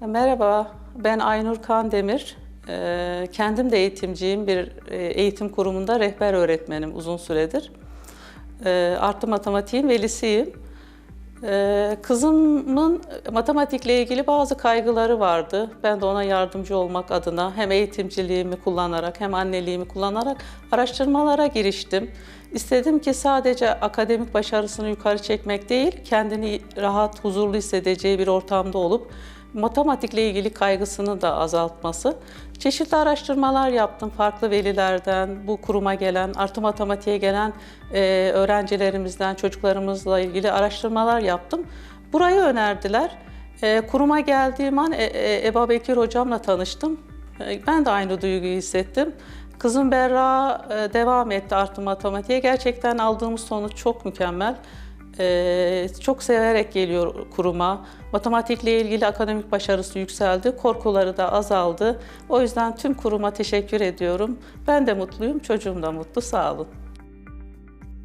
Merhaba, ben Aynur Kandemir. Ee, Kendim de eğitimciyim. Bir e, eğitim kurumunda rehber öğretmenim uzun süredir. Ee, Artı matematiğin velisiyim. Ee, Kızımın matematikle ilgili bazı kaygıları vardı. Ben de ona yardımcı olmak adına hem eğitimciliğimi kullanarak hem anneliğimi kullanarak araştırmalara giriştim. İstedim ki sadece akademik başarısını yukarı çekmek değil, kendini rahat, huzurlu hissedeceği bir ortamda olup matematikle ilgili kaygısını da azaltması. Çeşitli araştırmalar yaptım farklı velilerden, bu kuruma gelen, artı matematiğe gelen e, öğrencilerimizden, çocuklarımızla ilgili araştırmalar yaptım. Burayı önerdiler. E, kuruma geldiğim an e, e, Eba Bekir hocamla tanıştım. E, ben de aynı duyguyu hissettim. Kızım Berra e, devam etti artı matematiğe. Gerçekten aldığımız sonuç çok mükemmel. Ee, çok severek geliyor kuruma. Matematikle ilgili akademik başarısı yükseldi, korkuları da azaldı. O yüzden tüm kuruma teşekkür ediyorum. Ben de mutluyum, çocuğum da mutlu. Sağ olun.